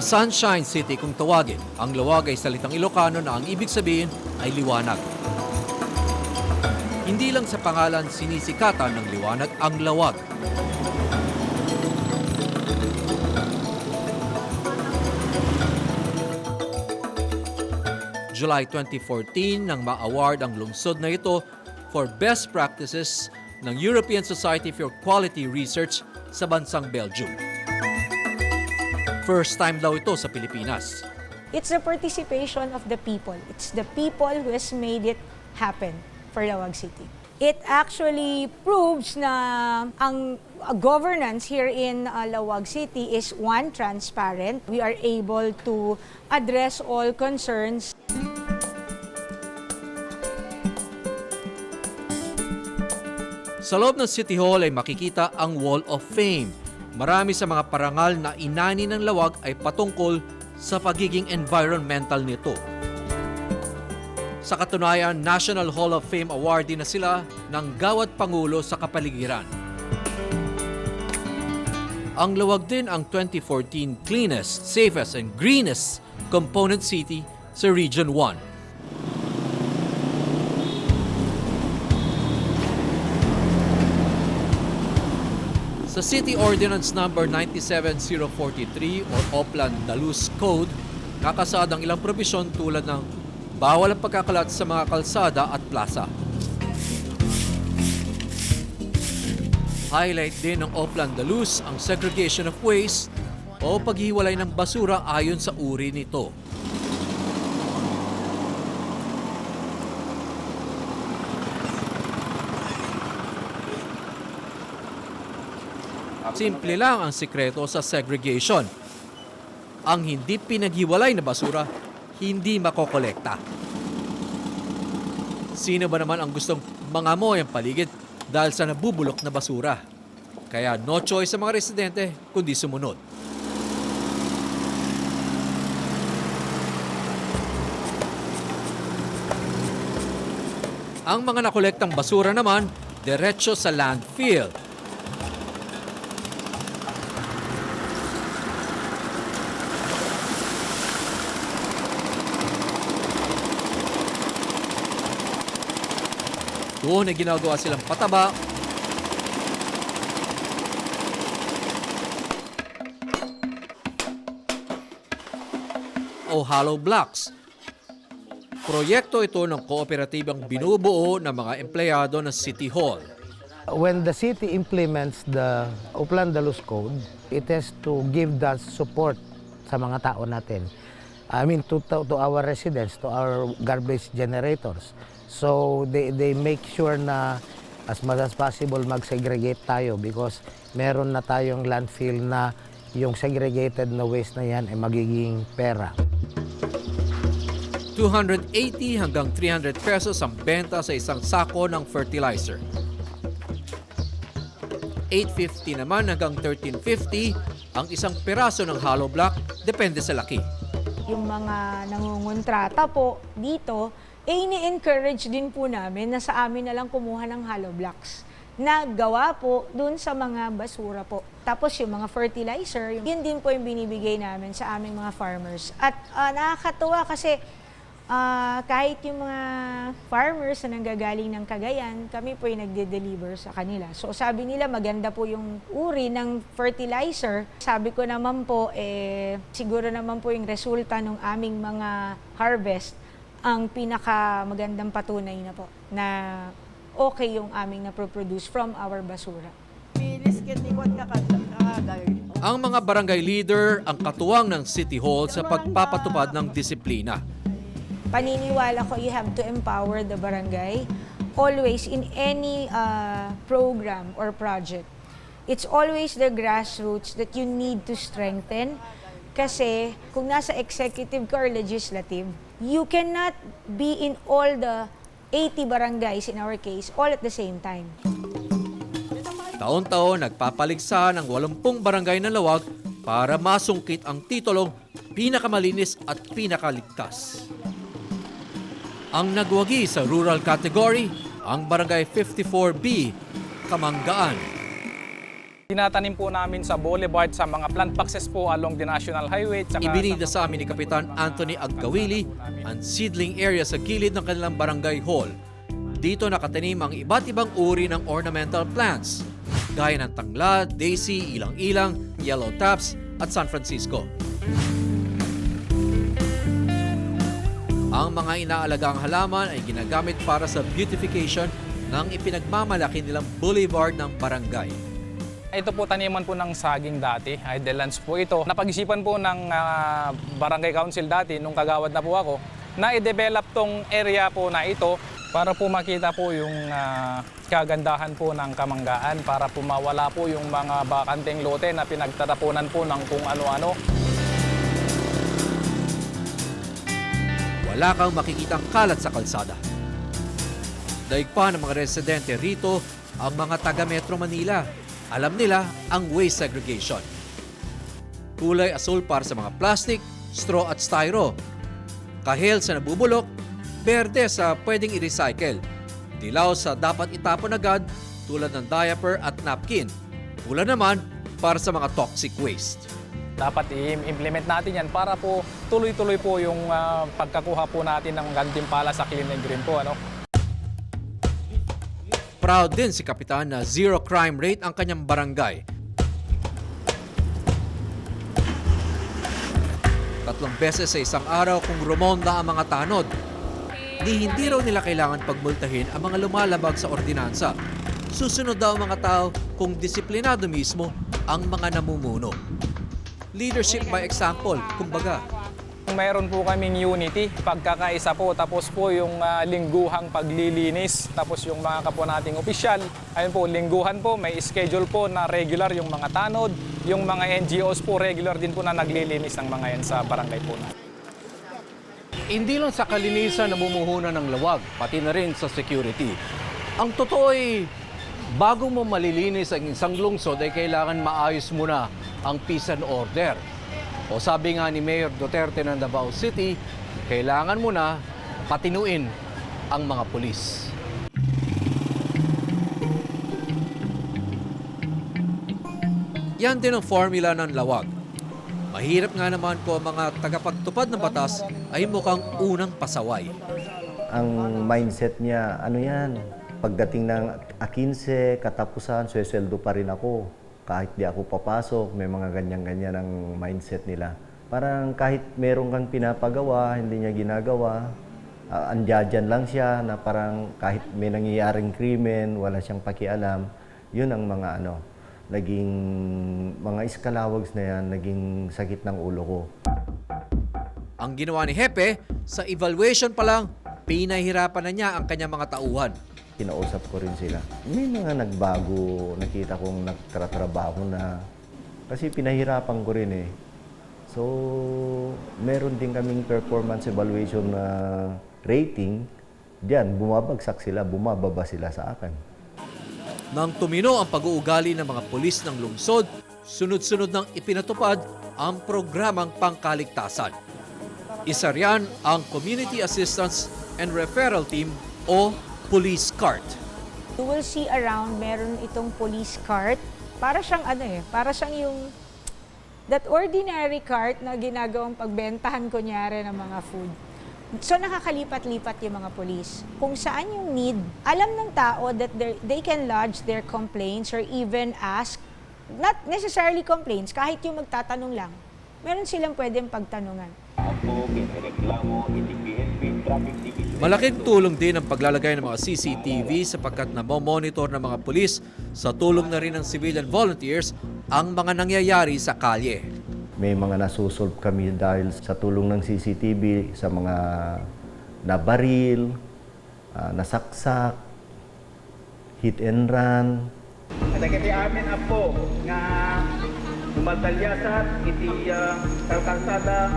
The Sunshine City kung tawagin. Ang lawag ay salitang Ilocano na ang ibig sabihin ay liwanag. Hindi lang sa pangalan sinisikatan ng liwanag ang lawag. July 2014 nang ma-award ang lungsod na ito for best practices ng European Society for Quality Research sa bansang Belgium. First time daw ito sa Pilipinas. It's the participation of the people. It's the people who has made it happen for Lawag City. It actually proves na ang governance here in uh, Lawag City is one, transparent. We are able to address all concerns. Sa loob ng City Hall ay makikita ang Wall of Fame. Marami sa mga parangal na inani ng lawag ay patungkol sa pagiging environmental nito. Sa katunayan, National Hall of Fame awardee na sila ng Gawad Pangulo sa Kapaligiran. Ang lawag din ang 2014 cleanest, safest, and greenest component city sa Region 1. Sa City Ordinance Number 97043 or Oplan Dalus Code, kakasad ang ilang probisyon tulad ng bawal ang pagkakalat sa mga kalsada at plaza. Highlight din ng Oplan Dalus ang segregation of waste o paghiwalay ng basura ayon sa uri nito. Simple lang ang sikreto sa segregation. Ang hindi pinaghiwalay na basura, hindi makokolekta. Sino ba naman ang gustong mangamoy ang paligid dahil sa nabubulok na basura? Kaya no choice sa mga residente kundi sumunod. Ang mga nakolektang basura naman, diretso sa landfill Doon ay ginagawa silang pataba o hollow blocks. Proyekto ito ng kooperatibang binubuo ng mga empleyado ng City Hall. When the city implements the Upland Dalus Code, it has to give that support sa mga tao natin. I mean, to, to, to our residents, to our garbage generators. So, they, they make sure na as much as possible mag-segregate tayo because meron na tayong landfill na yung segregated na waste na yan ay magiging pera. 280 hanggang 300 pesos ang benta sa isang sako ng fertilizer. 850 naman hanggang 1350 ang isang piraso ng hollow block depende sa laki. Yung mga nangungontrata po dito, eh ini-encourage din po namin na sa amin na lang kumuha ng hollow blocks na gawa po dun sa mga basura po. Tapos yung mga fertilizer, yun din po yung binibigay namin sa aming mga farmers. At ah, nakakatuwa kasi ah, kahit yung mga farmers na nanggagaling ng Cagayan, kami po yung nagde-deliver sa kanila. So sabi nila maganda po yung uri ng fertilizer. Sabi ko naman po, eh, siguro naman po yung resulta ng aming mga harvest ang pinaka magandang patunay na po na okay yung aming na-produce from our basura. Ang mga barangay leader ang katuwang ng City Hall sa pagpapatupad ng disiplina. Paniniwala ko you have to empower the barangay always in any uh, program or project. It's always the grassroots that you need to strengthen kasi kung nasa executive ka or legislative, you cannot be in all the 80 barangays in our case all at the same time. Taon-taon nagpapaligsa ng 80 barangay ng lawag para masungkit ang titulong pinakamalinis at pinakaligtas. Ang nagwagi sa rural category, ang barangay 54B, Kamanggaan. Tinatanim po namin sa boulevard sa mga plant boxes po along the National Highway. tsaka Ibinida sa amin ni Kapitan Anthony Agkawili ang seedling area sa gilid ng kanilang barangay hall. Dito nakatanim ang iba't ibang uri ng ornamental plants, gaya ng tanglad, daisy, ilang-ilang, yellow taps, at San Francisco. Ang mga inaalagang halaman ay ginagamit para sa beautification ng ipinagmamalaki nilang boulevard ng barangay. Ito po taniman po ng saging dati, idle lands po ito. Napag-isipan po ng ah, barangay council dati, nung kagawad na po ako, na i-develop tong area po na ito para po makita po yung ah, kagandahan po ng kamanggaan, para po mawala po yung mga bakanteng lote na pinagtatapunan po ng kung ano-ano. Wala kang makikitang kalat sa kalsada. Daig pa ng mga residente rito ang mga taga Metro Manila. Alam nila ang waste segregation. Kulay asul para sa mga plastic, straw at styro. Kahel sa nabubulok, berde sa pwedeng i-recycle. Dilaw sa dapat itapon agad tulad ng diaper at napkin. Pula naman para sa mga toxic waste. Dapat i-implement natin yan para po tuloy-tuloy po yung ah, pagkakuha po natin ng gantimpala sa clean and green po. Ano? Proud din si Kapitan na zero crime rate ang kanyang barangay. Tatlong beses sa isang araw kung rumonda ang mga tanod. Ni hindi raw nila kailangan pagmultahin ang mga lumalabag sa ordinansa. Susunod daw mga tao kung disiplinado mismo ang mga namumuno. Leadership by example, kumbaga. Mayroon po kaming unity, pagkakaisa po, tapos po yung ah, lingguhang paglilinis, tapos yung mga kapwa nating opisyal, ayun po, lingguhan po, may schedule po na regular yung mga tanod, yung mga NGOs po, regular din po na naglilinis ng mga yan sa barangay po natin. Hindi lang sa kalinisan namumuhunan ng lawag, pati na rin sa security. Ang totoo ay, bago mo malilinis ang isang lungsod ay kailangan maayos muna ang peace and order. O sabi nga ni Mayor Duterte ng Davao City, kailangan muna patinuin ang mga pulis. Yan din ang formula ng lawag. Mahirap nga naman ko ang mga tagapagtupad ng batas ay mukhang unang pasaway. ang mindset niya, ano yan, pagdating ng A15, katapusan, sweldo pa rin ako. Kahit di ako papasok, may mga ganyan-ganyan ang mindset nila. Parang kahit meron kang pinapagawa, hindi niya ginagawa, uh, andyan lang siya na parang kahit may nangyayaring krimen, wala siyang pakialam. Yun ang mga ano, naging mga iskalawags na yan, naging sakit ng ulo ko. Ang ginawa ni Hepe, sa evaluation pa lang, pinahirapan na niya ang kanyang mga tauhan. Kinausap ko rin sila. May mga nagbago, nakita kong nagtratrabaho na kasi pinahirapan ko rin eh. So, meron din kaming performance evaluation na rating. Diyan, bumabagsak sila, bumababa sila sa akin. Nang tumino ang pag-uugali ng mga pulis ng lungsod, sunod-sunod nang ipinatupad ang programang pangkaligtasan. Isa riyan ang Community Assistance and Referral Team o Police Cart. You will see around, meron itong police cart. Para siyang ano eh, para siyang yung that ordinary cart na ginagawang pagbentahan kunyari ng mga food. So nakakalipat-lipat yung mga police. Kung saan yung need, alam ng tao that they can lodge their complaints or even ask, not necessarily complaints, kahit yung magtatanong lang, meron silang pwedeng pagtanungan. Malaking tulong din ang paglalagay ng mga CCTV sapagkat namomonitor ng mga pulis sa tulong na rin ng civilian volunteers ang mga nangyayari sa kalye. May mga nasusolve kami dahil sa tulong ng CCTV sa mga nabaril, ah, nasaksak, hit and run, Kadagiti amin apo nga dumadalyasan iti uh, kalkalsada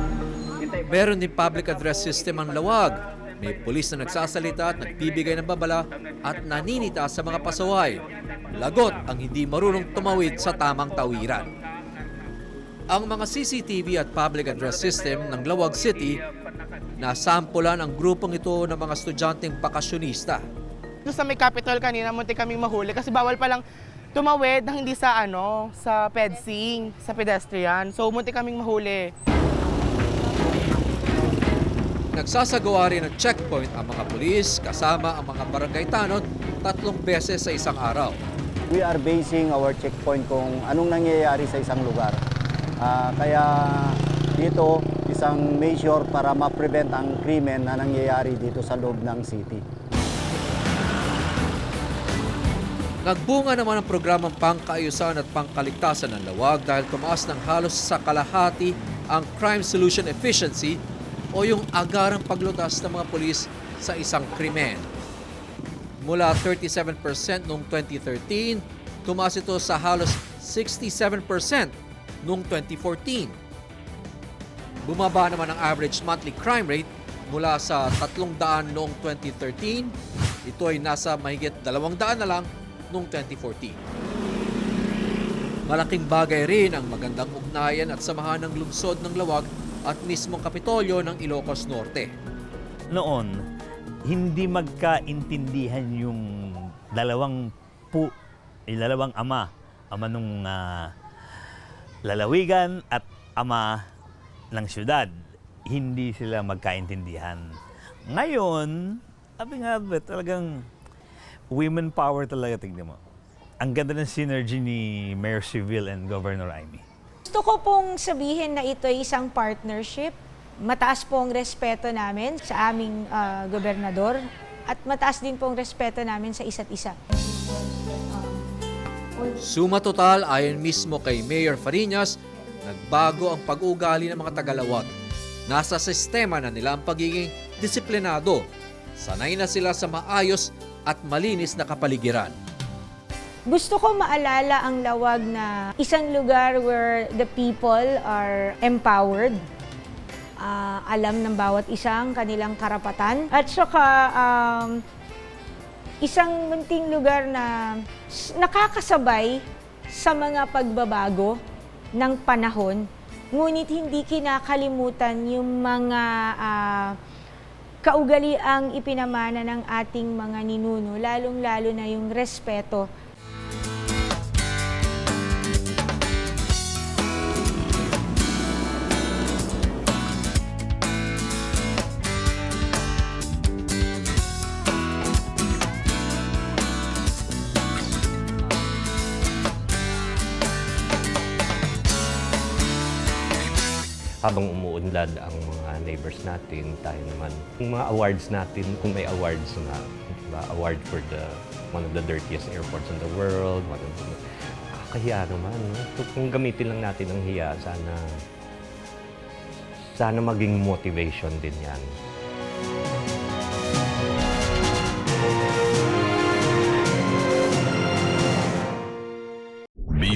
itay Meron din public address system ang lawag. May pulis na nagsasalita at nagbibigay ng babala at naninita sa mga pasaway. Lagot ang hindi marunong tumawid sa tamang tawiran. Ang mga CCTV at public address system ng Lawag City nasampulan ang grupong ito ng mga estudyanteng bakasyonista. Doon sa may capital kanina, munti kaming mahuli kasi bawal palang tumawid ng hindi sa ano, sa pedsing, sa pedestrian. So, munti kaming mahuli. Nagsasagawa rin ng checkpoint ang mga pulis kasama ang mga barangay tanod tatlong beses sa isang araw. We are basing our checkpoint kung anong nangyayari sa isang lugar. Ah, kaya dito, isang measure para ma-prevent ang krimen na nangyayari dito sa loob ng city. Nagbunga naman ang programang pangkaayusan at pangkaligtasan ng lawag dahil tumaas ng halos sa kalahati ang crime solution efficiency o yung agarang paglutas ng mga pulis sa isang krimen. Mula 37% noong 2013, tumaas ito sa halos 67% noong 2014. Bumaba naman ang average monthly crime rate mula sa 300 noong 2013. Ito ay nasa mahigit 200 na lang noong 2014. Malaking bagay rin ang magandang ugnayan at samahan ng lungsod ng Lawag at mismong Kapitolyo ng Ilocos Norte. noon, hindi magkaintindihan yung dalawang pu, yung dalawang ama, ama nung ah, lalawigan at ama ng syudad. Hindi sila magkaintindihan. Ngayon, sabi nga talagang women power talaga, tignan mo. Ang ganda ng synergy ni Mayor Civil and Governor Amy. Gusto ko pong sabihin na ito ay isang partnership. Mataas po ang respeto namin sa aming ah, gobernador at mataas din po ang respeto namin sa isa't isa. Suma total, ayon mismo kay Mayor Farinas, nagbago ang pag-ugali ng mga Tagalawag. Nasa sistema na nila ang pagiging disiplinado. Sanay na sila sa maayos at malinis na kapaligiran. Gusto ko maalala ang lawag na isang lugar where the people are empowered. Ah, alam ng bawat isang kanilang karapatan. At saka um, isang munting lugar na nakakasabay sa mga pagbabago ng panahon, ngunit hindi kinakalimutan yung mga ah, kaugaliang ipinamana ng ating mga ninuno, lalong-lalo na yung respeto habang umuunlad ang mga neighbors natin, tayo naman. Yung mga awards natin, kung may awards na, diba, award for the one of the dirtiest airports in the world, one of the, kakahiya naman. No? Kung gamitin lang natin ang hiya, sana, sana maging motivation din yan.